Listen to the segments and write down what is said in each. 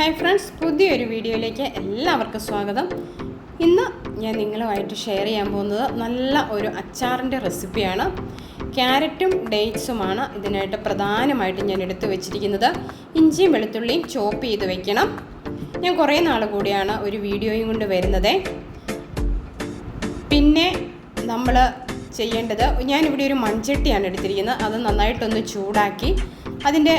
Hi friends പുതിയൊരു വീഡിയോയിലേക്ക് എല്ലാവർക്കും സ്വാഗതം. ഇന്ന് ഞാൻ നിങ്ങളുമായിട്ട് ഷെയർ ചെയ്യാൻ പോകുന്നത് നല്ല ഒരു അച്ചാറിന്റെ റെസിപ്പിയാണ് ക്യാരറ്റും ഡേറ്റ്സുമാണ് ഇതിനായിട്ട് പ്രധാനമായിട്ടും ഞാൻ എടുത്തു വെച്ചിരിക്കുന്നത്. ഇഞ്ചിയും വെളുത്തുള്ളിയും ചോപ്പ് ചെയ്ത് വെക്കണം. ഞാൻ കുറേ നാൾ കൂടിയാണ് ഒരു വീഡിയോയും കൊണ്ട് വരുന്നത്. പിന്നെ നമ്മൾ ചെയ്യേണ്ടത് ഞാനിവിടെ ഒരു മൺചട്ടിയാണ് എടുത്തിരിക്കുന്നത്. അത് നന്നായിട്ടൊന്ന് ചൂടാക്കി അതിന്റെ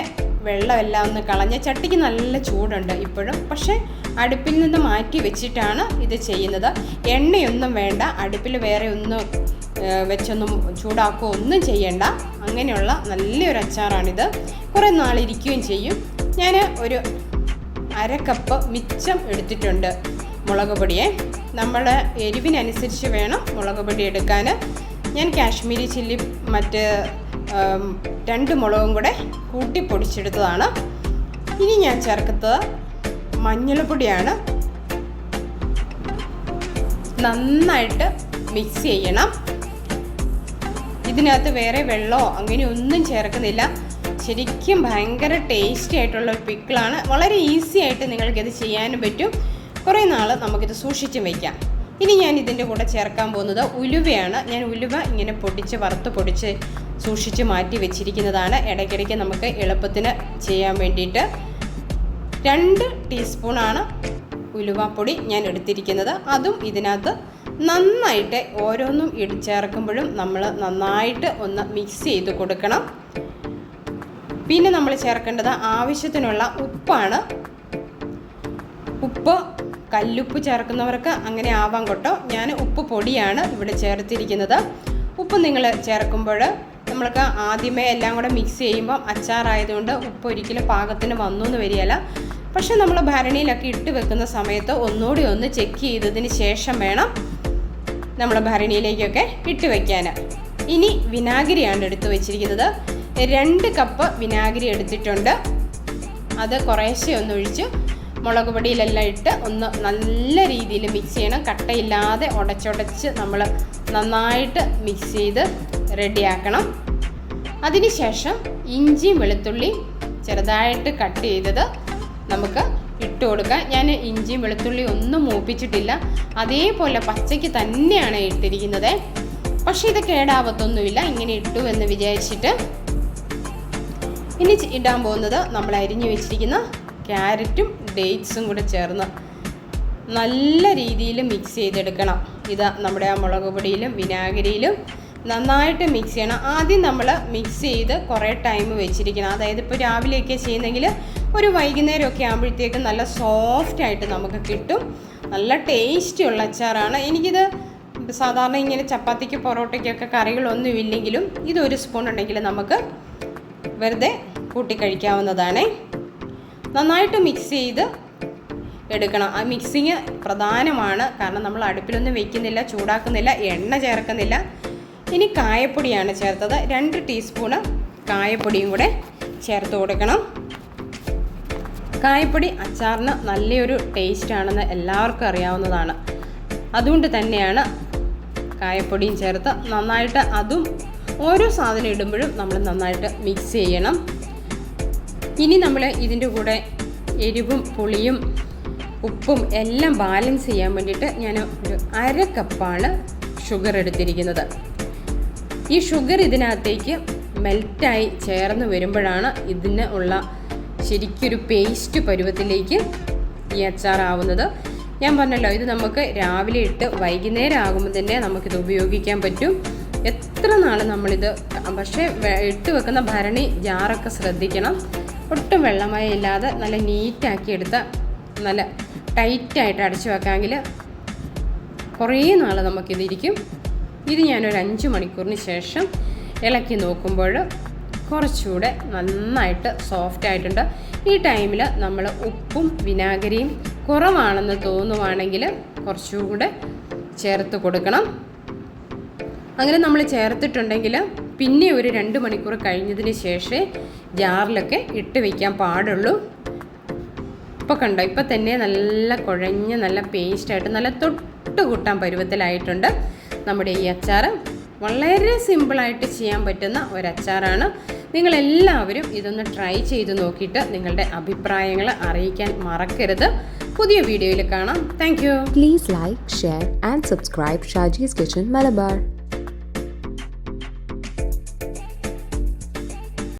വെള്ളമെല്ലാം ഒന്ന് കളഞ്ഞ് ചട്ടിക്ക് നല്ല ചൂടുണ്ട് ഇപ്പോഴും. പക്ഷേ അടുപ്പിൽ നിന്ന് മാറ്റി വെച്ചിട്ടാണ് ഇത് ചെയ്യുന്നത്. എണ്ണയൊന്നും വേണ്ട. അടുപ്പിൽ വേറെ ഒന്നും വെച്ചൊന്നും ചൂടാക്കുകയോ ഒന്നും ചെയ്യണ്ട. അങ്ങനെയുള്ള നല്ലൊരു അച്ചാറാണിത്. കുറേ നാളിരിക്കുകയും ചെയ്യും. ഞാൻ ഒരു അര കപ്പ് മിച്ചം എടുത്തിട്ടുണ്ട് മുളക് പൊടിയെ. നമ്മുടെ എരിവിനനുസരിച്ച് വേണം മുളക് പൊടി എടുക്കാൻ. ഞാൻ കാശ്മീരി ചില്ലി മറ്റ് രണ്ട് മുളകും കൂടെ കൂട്ടി പൊടിച്ചെടുത്തതാണ്. ഇനി ഞാൻ ചേർക്കുന്നത് മഞ്ഞൾപ്പൊടിയാണ്. നന്നായിട്ട് മിക്സ് ചെയ്യണം. ഇതിനകത്ത് വേറെ വെള്ളമോ അങ്ങനെ ഒന്നും ചേർക്കുന്നില്ല. ശരിക്കും ഭയങ്കര ടേസ്റ്റി ആയിട്ടുള്ള ഒരു പിക്കിളാണ് വളരെ ഈസി ആയിട്ട് നിങ്ങൾക്കിത് ചെയ്യാനും പറ്റും. കുറേ നാൾ നമുക്കിത് സൂക്ഷിച്ചും വയ്ക്കാം ഇനി ഞാൻ ഇതിന്റെ കൂടെ ചേർക്കാൻ പോകുന്നത് ഉലുവയാണ്. ഞാൻ ഉലുവ ഇങ്ങനെ പൊടിച്ച് വറുത്ത് പൊടിച്ച് സൂക്ഷിച്ച് മാറ്റി വെച്ചിരിക്കുന്നതാണ്. ഇടയ്ക്കിടയ്ക്ക് നമുക്ക് എളുപ്പത്തിന് ചെയ്യാൻ വേണ്ടിയിട്ട് രണ്ട് ടീസ്പൂണാണ് ഉലുവാപ്പൊടി ഞാൻ എടുത്തിരിക്കുന്നത്. അതും ഇതിനകത്ത് നന്നായിട്ട് ഓരോന്നും ഇടി ചേർക്കുമ്പോഴും നമ്മൾ നന്നായിട്ട് ഒന്ന് മിക്സ് ചെയ്ത് കൊടുക്കണം. പിന്നെ നമ്മൾ ചേർക്കേണ്ടത് ആവശ്യത്തിനുള്ള ഉപ്പാണ്. ഉപ്പ് കല്ലുപ്പ് ചേർക്കുന്നവർക്ക് അങ്ങനെ ആവാം കേട്ടോ. ഞാൻ ഉപ്പ് പൊടിയാണ് ഇവിടെ ചേർത്തിരിക്കുന്നത്. ഉപ്പ് നിങ്ങൾ ചേർക്കുമ്പോൾ നമ്മൾക്ക് ആദ്യമേ എല്ലാം കൂടെ മിക്സ് ചെയ്യുമ്പോൾ അച്ചാറായതുകൊണ്ട് ഉപ്പ് ഒരിക്കലും പാകത്തിന് വന്നു എന്ന് വരികയില്ല. പക്ഷേ നമ്മൾ ഭരണിയിലൊക്കെ ഇട്ട് വെക്കുന്ന സമയത്ത് ഒന്നുകൂടി ഒന്ന് ചെക്ക് ചെയ്തതിന് ശേഷം വേണം നമ്മൾ ഭരണിയിലേക്കൊക്കെ ഇട്ട് വയ്ക്കാൻ ഇനി വിനാഗിരിയാണ് എടുത്ത് വെച്ചിരിക്കുന്നത്. രണ്ട് കപ്പ് വിനാഗിരി എടുത്തിട്ടുണ്ട്. അത് കുറേശ്ശെ ഒന്ന് ഒഴിച്ച് മുളക് പൊടിയിലെല്ലാം ഇട്ട് ഒന്ന് നല്ല രീതിയിൽ മിക്സ് ചെയ്യണം. കട്ടയില്ലാതെ ഉടച്ചുടച്ച് നമ്മൾ നന്നായിട്ട് മിക്സ് ചെയ്ത് റെഡിയാക്കണം. അതിനുശേഷം ഇഞ്ചിയും വെളുത്തുള്ളിയും ചെറുതായിട്ട് കട്ട് ചെയ്തത് നമുക്ക് ഇട്ട് കൊടുക്കാം. ഞാൻ ഇഞ്ചിയും വെളുത്തുള്ളി ഒന്നും മൂപ്പിച്ചിട്ടില്ല. അതേപോലെ പച്ചയ്ക്ക് തന്നെയാണ് ഇട്ടിരിക്കുന്നത്. പക്ഷെ ഇത് കേടാവത്തൊന്നുമില്ല. ഇങ്ങനെ ഇട്ടു എന്ന് വിചാരിച്ചിട്ട് ഇനി ഇടാൻ പോകുന്നത് നമ്മൾ അരിഞ്ഞു വെച്ചിരിക്കുന്ന ക്യാരറ്റും ഡേറ്റ്സും കൂടെ ചേർന്ന് നല്ല രീതിയിൽ മിക്സ് ചെയ്തെടുക്കണം. ഇത് നമ്മുടെ ആ മുളക് പൊടിയിലും വിനാഗിരിയിലും നന്നായിട്ട് മിക്സ് ചെയ്യണം. ആദ്യം നമ്മൾ മിക്സ് ചെയ്ത് കുറേ ടൈം വെച്ചിരിക്കണം. അതായത് ഇപ്പോൾ രാവിലെയൊക്കെ ചെയ്യുന്നെങ്കിൽ ഒരു വൈകുന്നേരമൊക്കെ ആകുമ്പോഴത്തേക്കും നല്ല സോഫ്റ്റ് ആയിട്ട് നമുക്ക് കിട്ടും. നല്ല ടേസ്റ്റി ഉള്ള അച്ചാറാണ്. എനിക്കിത് സാധാരണ ഇങ്ങനെ ചപ്പാത്തിക്ക് പൊറോട്ടയ്ക്കൊക്കെ കറികളൊന്നും ഇല്ലെങ്കിലും ഇതൊരു സ്പൂൺ ഉണ്ടെങ്കിൽ നമുക്ക് വെറുതെ കൂട്ടി കഴിക്കാവുന്നതാണ്. നന്നായിട്ട് മിക്സ് ചെയ്ത് എടുക്കണം. ആ മിക്സിങ് പ്രധാനമാണ്. കാരണം നമ്മൾ അടുപ്പിലൊന്നും വെക്കുന്നില്ല ചൂടാക്കുന്നില്ല എണ്ണ ചേർക്കുന്നില്ല. ഇനി കായപ്പൊടിയാണ് ചേർത്തത്. രണ്ട് ടീസ്പൂണ് കായപ്പൊടിയും കൂടെ ചേർത്ത് കൊടുക്കണം. കായപ്പൊടി അച്ചാറിന് നല്ലൊരു ടേസ്റ്റ് ആണെന്ന് എല്ലാവർക്കും അറിയാവുന്നതാണ്. അതുകൊണ്ട് തന്നെയാണ് കായപ്പൊടിയും ചേർത്ത് നന്നായിട്ട് അതും ഓരോ സാധനം ഇടുമ്പോഴും നമ്മൾ നന്നായിട്ട് മിക്സ് ചെയ്യണം. ഇനി നമ്മൾ ഇതിന്റെ കൂടെ എരിവും പുളിയും ഉപ്പും എല്ലാം ബാലൻസ് ചെയ്യാൻ വേണ്ടിയിട്ട് ഞാൻ ഒരു അര കപ്പാണ് ഷുഗർ എടുത്തിരിക്കുന്നത്. ഈ ഷുഗർ ഇതിനകത്തേക്ക് മെൽറ്റായി ചേർന്ന് വരുമ്പോഴാണ് ഇതിന് ഉള്ള ശരിക്കൊരു പേസ്റ്റ് പരുവത്തിലേക്ക് ഈ അച്ചാറാവുന്നത് ഞാൻ പറഞ്ഞല്ലോ ഇത് നമുക്ക് രാവിലെ ഇട്ട് വൈകുന്നേരം ആകുമ്പോൾ തന്നെ നമുക്കിത് ഉപയോഗിക്കാൻ പറ്റും. എത്ര നാൾ നമ്മളിത് പക്ഷേ ഇട്ട് വെക്കുന്ന ഭരണി ജാറൊക്കെ ശ്രദ്ധിക്കണം. ഒട്ടും വെള്ളമയം ഇല്ലാതെ നല്ല നീറ്റാക്കി എടുത്ത നല്ല ടൈറ്റായിട്ട് അടച്ചു വെക്കാമെങ്കിൽ കുറേ നാൾ നമുക്കിതിരിക്കും ഇത് ഞാനൊരു അഞ്ച് മണിക്കൂറിന് ശേഷം ഇളക്കി നോക്കുമ്പോൾ കുറച്ചുകൂടെ നന്നായിട്ട് സോഫ്റ്റ് ആയിട്ടുണ്ട്. ഈ ടൈമിൽ നമ്മൾ ഉപ്പും വിനാഗിരിയും കുറവാണെന്ന് തോന്നുവാണെങ്കിൽ കുറച്ചുകൂടെ ചേർത്ത് കൊടുക്കണം. അങ്ങനെ നമ്മൾ ചേർത്തിട്ടുണ്ടെങ്കിൽ പിന്നെ ഒരു രണ്ട് മണിക്കൂർ കഴിഞ്ഞതിന് ശേഷമേ ജാറിലൊക്കെ ഇട്ട് വയ്ക്കാൻ പാടുള്ളൂ. ഇപ്പോൾ കണ്ടോ ഇപ്പോൾ തന്നെ നല്ല കുഴഞ്ഞ നല്ല പേസ്റ്റായിട്ട് നല്ല തൊട്ട് കൂട്ടാൻ പരുവത്തിലായിട്ടുണ്ട് നമ്മുടെ ഈ അച്ചാർ വളരെ സിമ്പിളായിട്ട് ചെയ്യാൻ പറ്റുന്ന ഒരു അച്ചാറാണ് നിങ്ങളെല്ലാവരും ഇതൊന്ന് ട്രൈ ചെയ്ത് നോക്കിയിട്ട് നിങ്ങളുടെ അഭിപ്രായങ്ങൾ അറിയിക്കാൻ മറക്കരുത്. പുതിയ വീഡിയോയിൽ കാണാം. Thank you please like share and subscribe Shaji's kitchen Malabar.